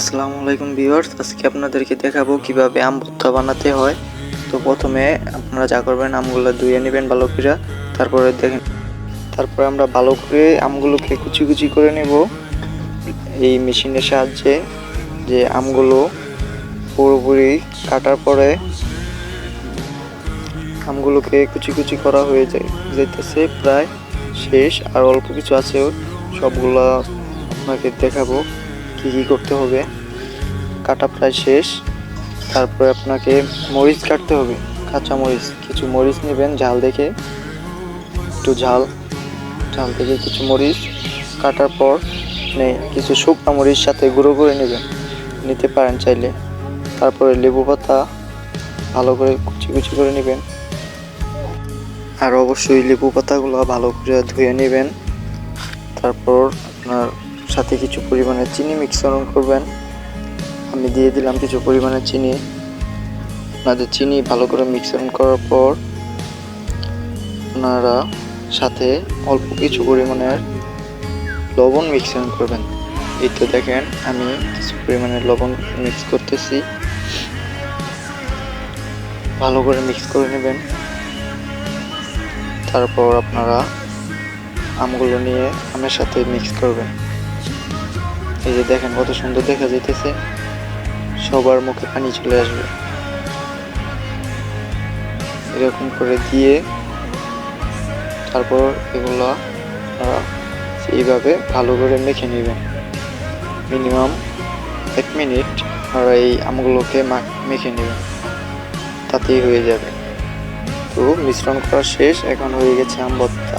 আসসালামু আলাইকুম ভিউয়ার্স, আজকে আপনাদেরকে দেখাবো কীভাবে আম ভর্তা বানাতে হয়। তো প্রথমে আপনারা যা করবেন, আমগুলো ধুয়ে নেবেন ভালো করে। তারপরে দেখেন, তারপরে আমরা ভালো করে আমগুলোকে কুচি কুচি করে নেব। এই মেশিনের সাহায্যে যে আমগুলো পুরোপুরি কাটার পরে আমগুলোকে কুচি কুচি করা হয়ে যায় যেতেছে প্রায় শেষ। আর অল্প কিছু আছে, সবগুলা আপনাকে দেখাবো। কি কি করতে হবে? কাটা প্রায় শেষ। তারপরে আপনাকে মরিচ কাটতে হবে। কাঁচা মরিচ। কিছু মরিচ নেবেন ঝাল দেখে। একটু ঝাল। ঝাল থেকে কিছু মরিচ কাটার পর মানে কিছু শুকনো মরিচ সাথে গুঁড়ো করে নেবেন। নিতে পারেন চাইলে। তারপরে লেবু পাতা ভালো করে কুচি কুচি করে নেবেন। আর অবশ্যই লেবু পাতাগুলো ভালো করে ধুয়ে নেবেন। তারপর আপনার সাথে কিছু পরিমাণে চিনি মিশ্রণ করবেন। আমি দিয়ে দিলাম কিছু পরিমাণে চিনি। আপনাদের চিনি ভালো করে মিশ্রণ করার পর আপনারা সাথে অল্প কিছু পরিমাণের লবণ মিশ্রণ করবেন। এই তো দেখেন, আমি কিছু পরিমাণে লবণ মিক্স করতেছি। ভালো করে মিক্স করে নেবেন। তারপর আপনারা আমগুলো নিয়ে আমের সাথে মিক্স করবেন। এই যে দেখেন কত সুন্দর দেখা যাইতেছে। সবার মুখে পানি চলে আসবে। এরকম করে দিয়ে তারপর এগুলো এইভাবে ভালো করে মেখে নেবেন। মিনিমাম এক মিনিট আর এই আমগুলোকে মেখে নেবেন। তাতেই হয়ে যাবে। তো মিশ্রণ করা শেষ, এখন হয়ে গেছে আম ভর্তা